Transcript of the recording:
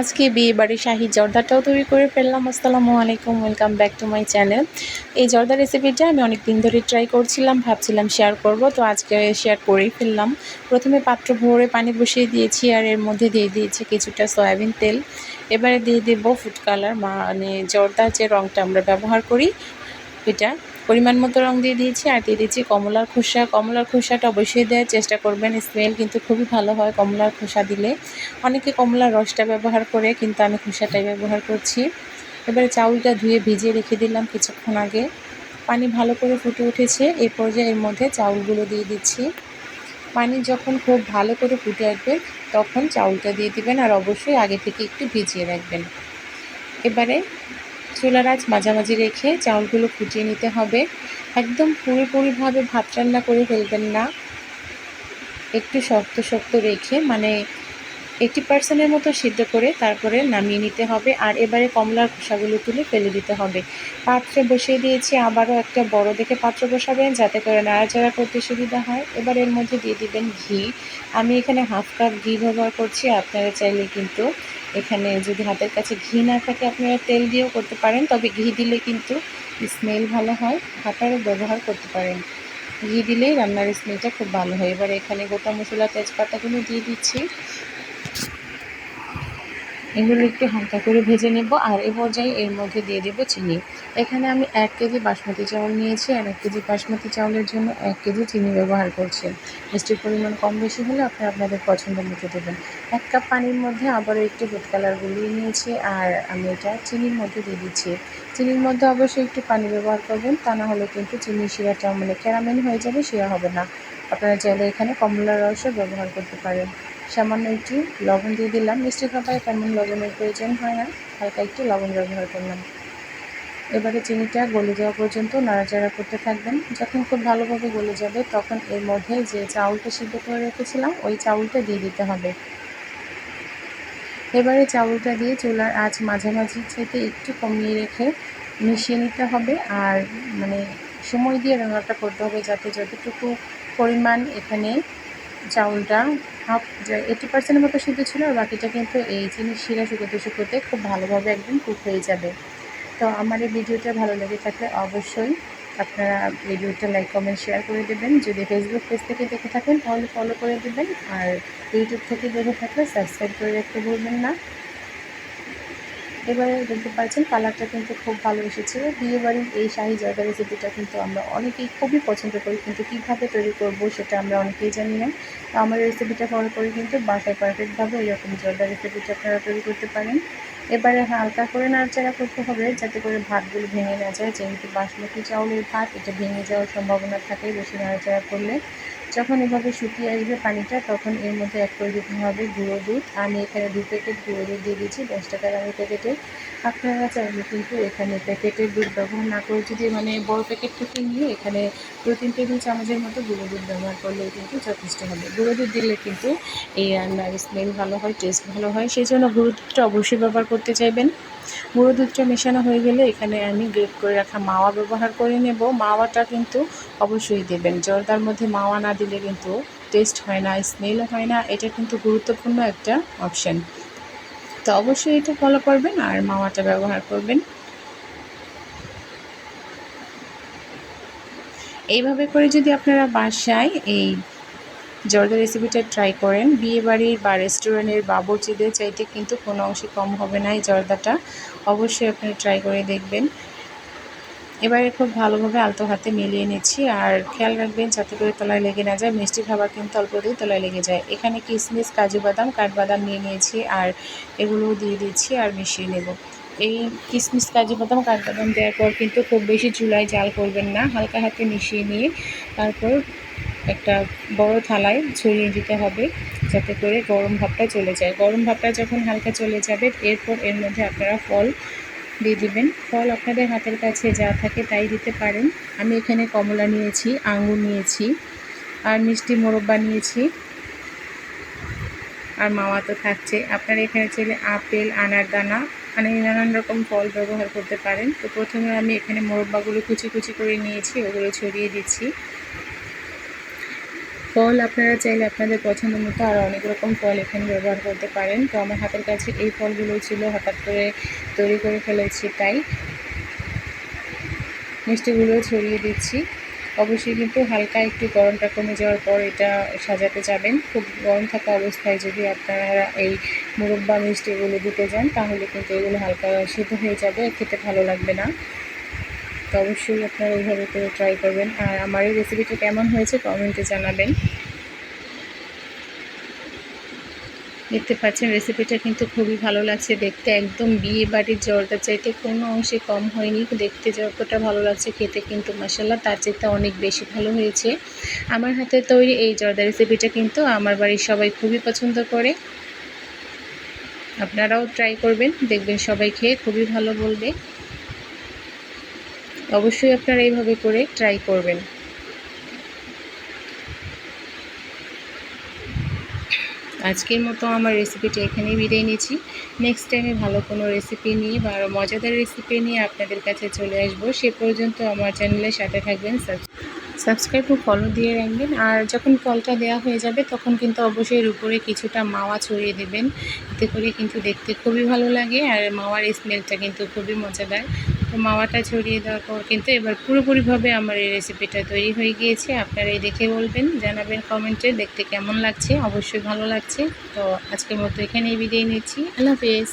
আজকে বিয়ে বাড়ির শাহি জর্দাটাও তৈরি করে ফেললাম। আসসালামু আলাইকুম welcome back to my channel এই জর্দা রেসিপিটা আমি অনেক দিন ধরে ট্রাই করছিলাম, ভাবছিলাম শেয়ার করব, তো আজকে শেয়ার করেই ফেললাম। প্রথমে পাত্র ভরে পানি বসিয়ে দিয়েছি আর এর মধ্যে দিয়ে দিয়েছি কিছুটা সয়াবিন তেল। এবারে দিয়ে দেবো ফুড কালার মানে জর্দার যে রঙটা আমরা ব্যবহার করি, এটা পরিমাণ মতো রং দিয়ে দিয়েছি আর দিয়ে দিয়েছি কমলার খোসা। কমলার খোসাটা অবশ্যই দেওয়ার চেষ্টা করবেন। স্মেল কিন্তু খুবই ভালো হয় কমলার খোসা দিলে। অনেকে কমলার রসটা ব্যবহার করে, কিন্তু আমি খোসাটাই ব্যবহার করছি। এবারে চাউলটা ধুয়ে ভিজিয়ে রেখে দিলাম কিছুক্ষণ আগে। পানি ভালো করে ফুটে উঠেছে। এই পর্যায়ে এর মধ্যে চাউলগুলো দিয়ে দিচ্ছি। পানি যখন খুব ভালো করে ফুটে আসবে, তখন চাউলটা দিয়ে দিবেন আর অবশ্যই আগে থেকে একটু ভিজিয়ে রাখবেন। এবারে চুলার আঁচ মাঝামাঝি রেখে চাউলগুলো ফুটিয়ে নিতে হবে। একদম পুরোপুরিভাবে ভাত রান্না করে ফেলবেন না। একটু শক্ত শক্ত রেখে মানে এইটি পার্সেন্টের মতো সিদ্ধ করে তারপরে নামিয়ে নিতে হবে আর এবারে কমলার খোসাগুলো তুলে ফেলে দিতে হবে। পাত্রে বসিয়ে দিয়েছি আবারও একটা বড় দেখে পাত্র বসাবেন যাতে করে নাড়াচাড়া করতে সুবিধা হয়। এবার এর মধ্যে দিয়ে দিবেন ঘি। আমি এখানে হাফ কাপ ঘি ব্যবহার করছি, আপনারা চাইলে কিন্তু এখানে যদি হাতের কাছে ঘি না থাকে আপনারা তেল দিয়েও করতে পারেন, তবে ঘি দিলে কিন্তু স্মেল ভালো হয়, হাতারও ব্যবহার করতে পারেন। ঘি দিলেই রান্নার স্মেলটা খুব ভালো হয়। এবার এখানে গোটা মশলা, তেজপাতাগুলো দিয়ে দিচ্ছি। এগুলো একটু হালকা করে ভেজে নেব আর এ পর্যায়ে এর মধ্যে দিয়ে দেব চিনি। এখানে আমি এক কেজি বাসমতি চাউল নিয়েছি আর এক কেজি বাসমতি চাউলের জন্য এক কেজি চিনি ব্যবহার করছি। মিষ্টির পরিমাণ কম বেশি হলে আপনারা আপনাদের পছন্দ মতো দেবেন। এক কাপ পানির মধ্যে আবারও একটু ফুড কালার গুলিয়ে নিয়েছি আর আমি এটা চিনির মধ্যে দিয়ে দিচ্ছি। চিনির মধ্যে অবশ্যই একটু পানি ব্যবহার করবেন, তা না হলে কিন্তু চিনির শিরাটা মানে ক্যারামেল হয়ে যাবে, শিরা হবে না। আপনারা চাইলে এখানে কমলা রসও ব্যবহার করতে পারেন। সামান্য একটু লবণ দিয়ে দিলাম। মিষ্টি খাবারে তেমন লবণের প্রয়োজন হয় না, হালকা একটু লবণ ব্যবহার করলাম। এবারে চিনিটা গলে যাওয়া পর্যন্ত নাড়াচাড়া করতে থাকবেন। যখন খুব ভালোভাবে গলে যাবে, তখন এর মধ্যে যে চাউলটা সিদ্ধ করে রেখেছিলাম, ওই চাউলটা দিয়ে দিতে হবে। এবারে চাউলটা দিয়ে চুলার আঁচ মাঝামাঝি থেকে একটু কমিয়ে রেখে মিশিয়ে নিতে হবে আর মানে সময় দিয়ে রান্নাটা করতে হবে যাতে যতটুকু পরিমাণ এখানে চাউলটা হাফ এইটি পার্সেন্টের মতো সিদ্ধ ছিল, আর বাকিটা কিন্তু এই জিনিস শিরা শুকোতে শুকোতে খুব ভালোভাবে একদম কুক হয়ে যাবে। তো আমার এই ভিডিওটা ভালো লেগে থাকলে অবশ্যই আপনারা ভিডিওটা লাইক কমেন্ট শেয়ার করে দেবেন। যদি ফেসবুক পেজ থেকে দেখে থাকেন, তাহলে ফলো করে দেবেন। আর ইউটিউব থেকে দেখে থাকলে সাবস্ক্রাইব করে রাখতে ভুলবেন না। এবারে দেখতে পাচ্ছেন কালারটা কিন্তু খুব ভালো এসেছে। বিয়েবাড়ির এই শাহি জর্দা রেসিপিটা কিন্তু আমরা অনেকেই খুবই পছন্দ করি, কিন্তু কীভাবে তৈরি করব সেটা আমরা অনেকেই জানি না। তো আমার রেসিপিটা ফলো করে কিন্তু বাসায় পারফেক্টভাবে এরকম জর্দা রেসিপিটা আপনারা তৈরি করতে পারেন। এবারে হালকা করে নাড়াচাড়া করতে হবে, যাতে করে ভাতগুলো ভেঙে না যায়। যেহেতু বাসমতি চাউলের ভাত, এটা ভেঙে যাওয়ার সম্ভাবনা থাকে বেশি নাড়াচাড়া করলে। যখন এভাবে শুকিয়ে আসবে পানিটা, তখন এর মধ্যে অ্যাড করে দিতে হবে গুঁড়ো দুধ। আমি এখানে দু প্যাকেট গুঁড়ো দুধ দিয়ে দিচ্ছি দশ টাকা দামের প্যাকেটে। আপনারা চাইলে কিন্তু এখানে প্যাকেটের দুধ ব্যবহার না করে যদি মানে বড় প্যাকেট থেকে নিয়ে এখানে দু তিন টেবিল চামচের মতো গুঁড়ো দুধ ব্যবহার করলেও কিন্তু যথেষ্ট হবে। গুঁড়ো দুধ দিলে কিন্তু এই রান্নার স্মেল ভালো হয় টেস্ট ভালো হয় সেই জন্য গুঁড়ো দুধটা অবশ্যই ব্যবহার করতে চাইবেন। গুঁড়ো দুধটা মেশানো হয়ে গেলে এখানে আমি গ্রেট করে রাখা মাওয়া ব্যবহার করে নেব। মাওয়াটা কিন্তু অবশ্যই দেবেন, জর্দার মধ্যে মাওয়া না দিলে কিন্তু টেস্ট হয় না স্মেল হয় না, এটা কিন্তু গুরুত্বপূর্ণ একটা অপশান তো অবশ্যই এটা ফলো করবেন আর মাওয়াটা ব্যবহার করবেন। এইভাবে করে যদি আপনারা বাসায় এই জর্দা রেসিপিটা ট্রাই করেন, বিয়েবাড়ির বা রেস্টুরেন্টের বাবরচিদের চাইতে কিন্তু কোনো অংশে কম হবে না এই জর্দাটা। অবশ্যই আপনারা ট্রাই করে দেখবেন। এবারে খুব ভালোভাবে আলতো হাতে মিলিয়ে নিচ্ছি। আর খেয়াল রাখবেন, যাতে করে তলায় লেগে না যায়। মিষ্টি খাবার কিন্তু অল্প দিয়ে তলায় লেগে যায়। এখানে কিশমিশ কাজু বাদাম, কাঠবাদাম নিয়ে নিয়েছি আর এগুলোও দিয়ে দিচ্ছি আর মিশিয়ে নেব। এই কিশমিশ কাজু বাদাম, কাঠবাদাম দেওয়ার পর কিন্তু খুব বেশি চুলায় জাল করবেন না। হালকা হাতে মিশিয়ে নিয়ে তারপর একটা বড় থালায় ছড়িয়ে দিতে হবে, যাতে করে গরম ভাবটা চলে যায়। গরম ভাবটা যখন হালকা চলে যাবে, এরপর এর মধ্যে আপনারা ফল দিয়ে দিবেন। ফল আপনাদের হাতের কাছে যা থাকে তাই দিতে পারেন। আমি এখানে কমলা নিয়েছি, আঙুর নিয়েছি, আর মিষ্টি মোরব্বা নিয়েছি, আর মাওয়া তো থাকছে। আপনারা এখানে চাইলে আপেল আনার দানা মানে নানান রকম ফল ব্যবহার করতে পারেন। তো প্রথমে আমি এখানে মোরব্বাগুলো কুচি কুচি করে নিয়েছি, ওগুলো ছড়িয়ে দিচ্ছি। ফল আপনারা চাইলে আপনাদের পছন্দ মতো আর অনেক রকম ফল এখানে ব্যবহার করতে পারেন। তো আমার হাতের কাছে এই ফলগুলো ছিল, হঠাৎ করে তৈরি করে ফেলেছি তাই। মিষ্টিগুলো ছড়িয়ে দিচ্ছি। অবশ্যই কিন্তু হালকা একটু গরমটা কমে যাওয়ার পর এটা সাজাতে যাবেন। খুব গরম থাকা অবস্থায় যদি আপনারা এই মুরব্বা মিষ্টিগুলো দিতে যান, তাহলে কিন্তু এগুলো হালকা সিদ্ধ হয়ে যাবে, খেতে ভালো লাগবে না। তো অবশ্যই আপনারা এইভাবে করে ট্রাই করবেন। আর আমার এই রেসিপিটা কেমন হয়েছে কমেন্টে জানাবেন। দেখতে পাচ্ছেন রেসিপিটা কিন্তু খুবই ভালো লাগছে দেখতে। একদম বিয়ে বাড়ির জলটা চাইতে কোনো অংশে কম হয়নি। দেখতে যতটা ভালো লাগছে খেতে কিন্তু মশালা তার চাইতে অনেক বেশি ভালো হয়েছে। আমার হাতে তৈরি এই জর্দা রেসিপিটা কিন্তু আমার বাড়ির সবাই খুবই পছন্দ করে। আপনারাও ট্রাই করবেন, দেখবেন সবাই খেয়ে খুবই ভালো বলবে। অবশ্যই আপনারা এইভাবে করে ট্রাই করবেন। আজকের মতো আমার রেসিপিটা এখানেই বিদায় নিয়েছি নেক্সট টাইমে ভালো কোনো রেসিপি নিয়ে বা আরও মজাদার রেসিপি নিয়ে আপনাদের কাছে চলে আসব। সে পর্যন্ত আমার চ্যানেলের সাথে থাকবেন। সাবস্ক্রাইব ও ফলো দিয়ে রাখবেন। আর যখন ফলটা দেওয়া হয়ে যাবে, তখন কিন্তু অবশ্যই উপরে কিছুটা মাওয়া ছড়িয়ে দেবেন। এতে করে কিন্তু দেখতে খুবই ভালো লাগে। আর মাওয়ার স্মেলটা কিন্তু খুবই মজাদার। তো মাওয়াটা ছড়িয়ে দেওয়ার পর কিন্তু এবার পুরোপুরিভাবে আমার এই রেসিপিটা তৈরি হয়ে গিয়েছে। আপনারা এই দেখে বলবেন, জানাবেন কমেন্টে দেখতে কেমন লাগছে? অবশ্যই ভালো লাগছে। তো আজকের মতো এখানেই বিদায় নিচ্ছি। আল্লাহ হাফেজ।